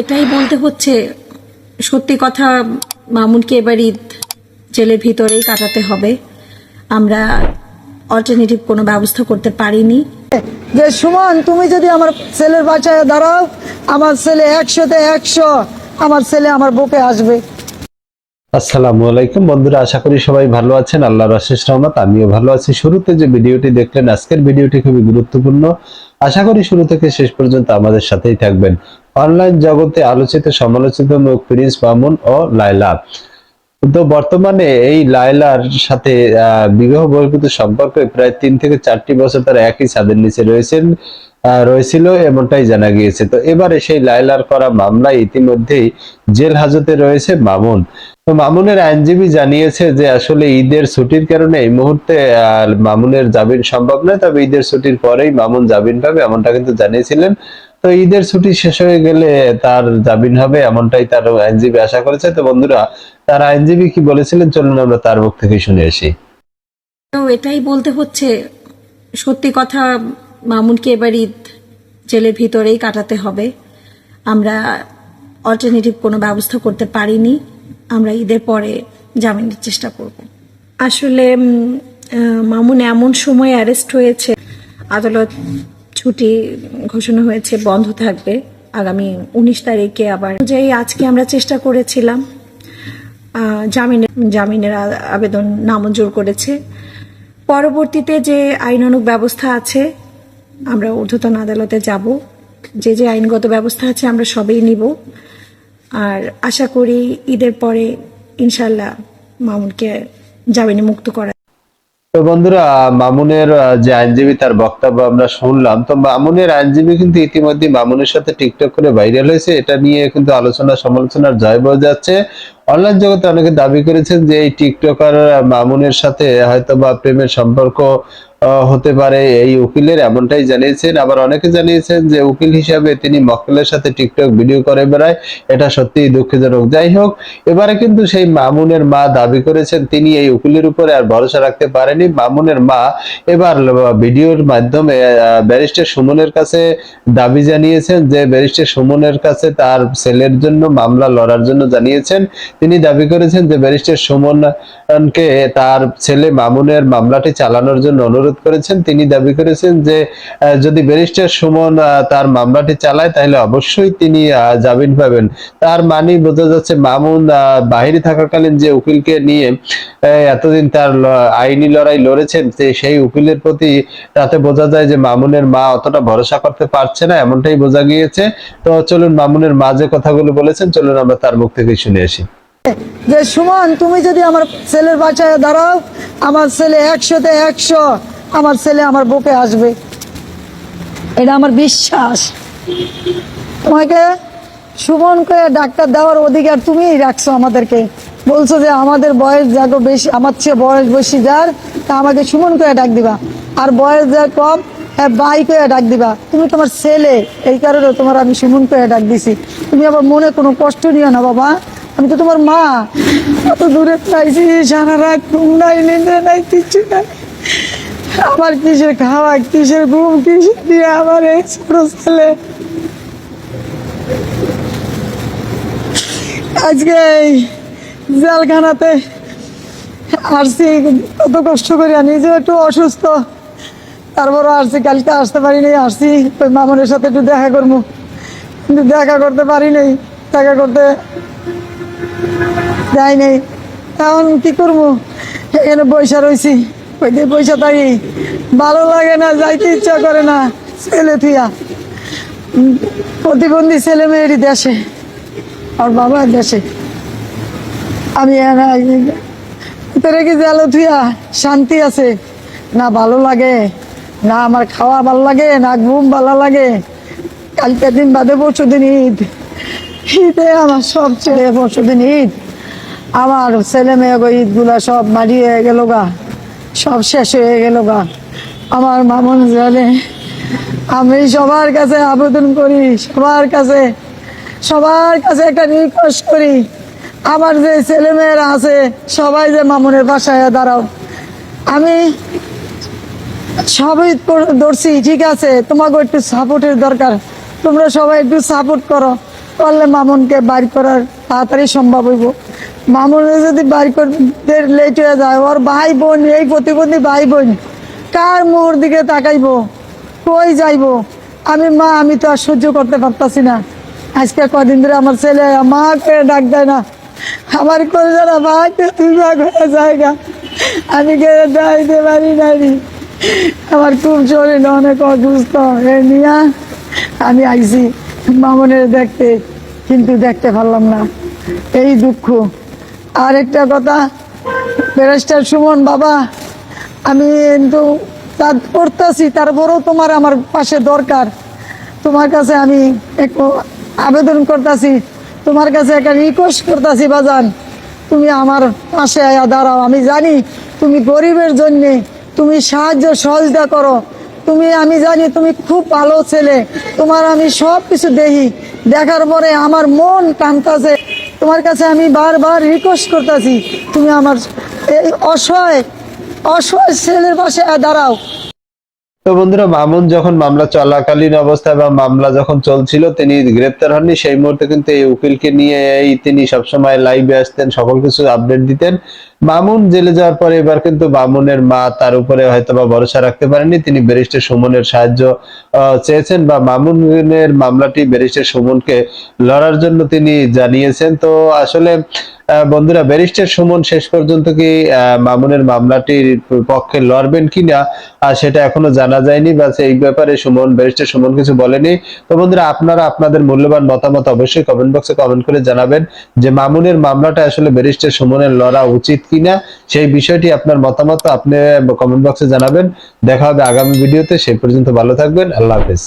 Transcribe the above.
এটাই বলতে হচ্ছে সত্যি কথা মামুনকে এবার ঈদ জেলের ভিতরেই কাটাতে হবে। আমরা অল্টারনেটিভ কোনো ব্যবস্থা করতে পারিনি। যে সুমন তুমি যদি আমার ছেলের বাচ্চায় দাঁড়াও আমার ছেলে একশোতে একশো আমার ছেলে আমার বুকে আসবে। আসসালামু আলাইকুম বন্ধুরা আশা করি সবাই ভালো আছেন। আল্লাহর আশিস রহমত আমিও ভালো আছি। শুরুতে যে ভিডিওটি দেখলেন আজকের ভিডিওটি খুবই গুরুত্বপূর্ণ। আশা করি শুরু থেকে শেষ পর্যন্ত আমাদের সাথেই থাকবেন। অনলাইন জগতে আলোচিত সমালোচিত মুখ প্রিন্স মামুন ও লাইলা তো বর্তমানে এই লায়লার সাথে বিবাহ বহির্ভূত সম্পর্কে প্রায় তিন থেকে চারটি বছর তারা একই ছাদের নিচে রয়েছেন রয়েছিল এমনটাই জানা গিয়েছে। তো এবারে সেই লায়লার করা মামলায় ইতিমধ্যেই জেল হাজতে রয়েছে মামুন। তো মামুনের আইনজীবী জানিয়েছে যে আসলে ঈদের ছুটির কারণে এই মুহূর্তে মামুনের জামিন সম্ভব নয়, তবে ঈদের ছুটির পরেই মামুন জামিন পাবে এমনটা কিন্তু জানিয়েছিলেন। তো ঈদের ছুটি শেষ হয়ে গেলে তার জামিন হবে এমনটাই তার আইনজীবী আশা করেছে। তো বন্ধুরা তার আইনজীবী কি বলেছিলেন? চলুন আমরা তার মুখ থেকে শুনে আসি। তো এটাই বলতে হচ্ছে সত্যি কথা মামুনকে এবার ঈদ জেলের ভিতরেই কাটাতে হবে। আমরা অল্টারনেটিভ কোনো ব্যবস্থা করতে পারিনি আমরা ঈদের পরে জামিনের চেষ্টা করব। আসলে আহ, মামুন এমন সময় অ্যারেস্ট হয়েছে আদালত ছুটি ঘোষণা হয়েছে, বন্ধ থাকবে। আগামী উনিশ তারিখে আবার অনুযায়ী আজকে আমরা চেষ্টা করেছিলাম জামিনের জামিনের আবেদন নামঞ্জুর করেছে। পরবর্তীতে যে আইনানুগ ব্যবস্থা আছে, আমরা ঊর্ধ্বতন আদালতে যাব। যে যে আইনগত ব্যবস্থা আছে, আমরা সবই নিব। আর আশা করি ঈদের পরে ইনশাল্লাহ মামুনকে জামিনে মুক্ত করা তো বন্ধুরা, মামুনের যে আইনজীবী তার বক্তব্য আমরা শুনলাম, তো মামুনের আইনজীবী কিন্তু ইতিমধ্যে মামুনের সাথে টিকটক করে ভাইরাল হয়েছে। এটা নিয়ে কিন্তু আলোচনা সমালোচনার জয় বয়ে যাচ্ছে। অনলাইন জগতে অনেকে দাবি করেছেন যে এই টিকটকার মামুনের সাথে হয়তো বা প্রেমের সম্পর্ক হতে পারে। এই উকিলের এমনটাই জানিয়েছেন। আবার অনেকে জানিয়েছেন যে উকিল হিসাবে তিনি মক্কেলের সাথে টিকটক ভিডিও করে বেড়ায়। এটা সত্যি দুঃখজনক। যাই হোক, এবারে কিন্তু সেই মামুনের মা দাবি করেছেন, তিনি এই উকিলের উপরে আর ভরসা রাখতে পারেনি। মামুনের মা এবার ভিডিওর মাধ্যমে ব্যারিস্টার সুমনের কাছে দাবি জানিয়েছেন যে ব্যারিস্টার সুমনের কাছে তার ছেলের জন্য মামলা লড়ার জন্য জানিয়েছেন। তিনি দাবি করেছেন যে ব্যারিস্টার সুমনকে তার ছেলে মামুনের মামলাটি চালানোর জন্য অনুরোধ করেছেন। তিনি দাবি করেছেন যে যদি ব্যারিস্টার সুমন তার মামলাটি চালায়, তাহলে অবশ্যই তিনি জামিন পাবেন। তার মানে বোঝা যাচ্ছে মামুন বাহিরে থাকাকালীন যে উকিলকে নিয়ে এতদিন তার আইনি লড়াই লড়েছেন সেই উকিলের প্রতি তাতে বোঝা যায় যে মামুনের মা অতটা ভরসা করতে পারছে না, এমনটাই বোঝা গিয়েছে। তো চলুন মামুনের মা যে কথাগুলো বলেছেন, চলুন আমরা তার মুখ থেকে শুনে আসি। যে সুমন, তুমি যদি আমার ছেলের বাচ্চায় দাঁড়াও, আমার ছেলে একশোতে একশো, আমার ছেলে আমার বুকে আসবে। এটা আমার বিশ্বাস। তোমাকে, সুমনকে ডাক্তার দেওয়ার অধিকার তুমিই রাখছো আমাদেরকে। বলছো যে আমাদের বয়স যত বেশি, আমার চেয়ে বয়স বেশি যার, তা আমাকে সুমন করে ডাক দিবা। আর বয়স যা কম হ্যাঁ বাই করে ডাক দিবা। তুমি তোমার ছেলে, এই কারণে তোমার আমি সুমন করে ডাক দিছি। তুমি আবার মনে কোনো কষ্ট নিও না, বাবা। আমি তো তোমার মা। অত দূরে পাইছি, সারা রাত ঘুম নাই নিন্দে নাই, কিচ্ছু নাই। আমার কিসের খাওয়া, কিসের ঘুম, কিসের দিয়ে আমার এই ছোট ছেলে? আজকে এই জেলখানাতে আসছি কত কষ্ট করে নিজে একটু অসুস্থ। তারপরও আসছি কালকে আসতে পারিনি আসছি ওই মামনের সাথে একটু দেখা করব। কিন্তু দেখা করতে পারি পারিনি, দেখা করতে যাই নেই। এখন কি করব? এখানে পয়সা রয়েছি ওইতে পয়সা থাকি। ভালো লাগে না, যাইতে ইচ্ছা করে না, ছেলে থুয়া প্রতিবন্ধী ছেলে মেয়েরই দেশে, আর বাবা দেশে। আমি তোরে কি জালো থুয়া শান্তি আছে? না ভালো লাগে, না আমার খাওয়া ভালো লাগে, না ঘুম ভালো লাগে। কালকে দিন বাদে পরশু দিন ঈদ। ঈদে আমার সব ছেলে পরশু দিন ঈদ। আমার ছেলে মেয়ে ঈদগুলা সব মারিয়ে গেল গা। সব শেষ হয়ে গেল গা। আমার মামন জানে, আমি সবার কাছে আবেদন করি, সবার কাছে সবার কাছে একটা রিকোয়েস্ট করি। আমার যে ছেলে মেয়েরা আছে, সবাই যে মামুনের বাসায় দাঁড়াও। আমি সবই ধরছি, ঠিক আছে, তোমাকে একটু সাপোর্টের দরকার। তোমরা সবাই একটু সাপোর্ট করো, করলে মামুনকে বাইর করার তাড়াতাড়ি সম্ভব হইব। মামুনে যদি বাইর করতে লেট হয়ে যায়, ওর ভাই বোন, এই প্রতিবন্ধী ভাই বোন, কার মোহর দিকে তাকাইবো? কই যাইবো? আমি মা, আমি তো আর সহ্য করতে পারতাছি না। আজকে কদিন ধরে আমার ছেলে মাকে ডাক দেয় না। আমার করে যারা ভাইকে তুই ভাগ হয়ে জায়গা আমি কে যাইতে পারি নাই আমার খুব শরীর অনেক অসুস্থ। এ নিয়া, আমি আইছি। মামনের দেখতে, কিন্তু দেখতে পারলাম না। এই দুঃখ। আর একটা কথা, ব্যারিস্টার সুমন বাবা, আমি কিন্তু কাজ করতেছি, তারপরেও তোমার আমার পাশে দরকার। তোমার কাছে আমি একটু আবেদন করতেছি, তোমার কাছে একটা রিকোয়েস্ট করতেছি, বাজান, তুমি আমার পাশে আয়া দাঁড়াও, আমি জানি তুমি গরিবের জন্যে, তুমি সাহায্য সহযোগিতা করো, তুমি, আমি জানি তুমি খুব ভালো ছেলে, তোমার আমি সব কিছু দেখি, দেখার পরে আমার মন কান্তাছে তোমার কাছে আমি বারবার রিকোয়েস্ট করতেছি তুমি আমার এই অসহায় অসহায় ছেলের পাশে দাঁড়াও। তো বন্ধুরা, মামুন যখন মামলা চলাকালীন অবস্থায় বা মামলা যখন চলছিল, তিনি গ্রেপ্তার হননি। সেই মুহূর্তে কিন্তু এই উকিলকে নিয়ে তিনি সবসময় লাইভে আসতেন, সকল কিছু আপডেট দিতেন। মামুন জেলে যাওয়ার পরে এবার কিন্তু মামুনের মা তার উপরে হয়তো বা ভরসা রাখতে পারেনি তিনি ব্যারিস্টার সুমনের সাহায্য চেয়েছেন বা মামুনের মামলাটি ব্যারিস্টার সুমনকে লড়ার জন্য তিনি জানিয়েছেন। তো আসলে বন্ধুরা, ব্যারিস্টার সুমন শেষ পর্যন্ত কি মামুনের মামলাটির পক্ষে লড়বেন কিনা সেটা এখনও জানা যায়নি, বা এই ব্যাপারে সুমন, ব্যারিস্টার সুমন কিছু বলেনি। তো বন্ধুরা, আপনারা আপনাদের মূল্যবান মতামত অবশ্যই কমেন্ট বক্সে কমেন্ট করে জানাবেন যে মামুনের মামলাটা আসলে ব্যারিস্টার সুমনের লড়া উচিত কিনা, সেই বিষয়টি আপনার মতামত আপনি কমেন্ট বক্সে জানাবেন। দেখা হবে আগামী ভিডিওতে সেই পর্যন্ত ভালো থাকবেন, আল্লাহ হাফেজ।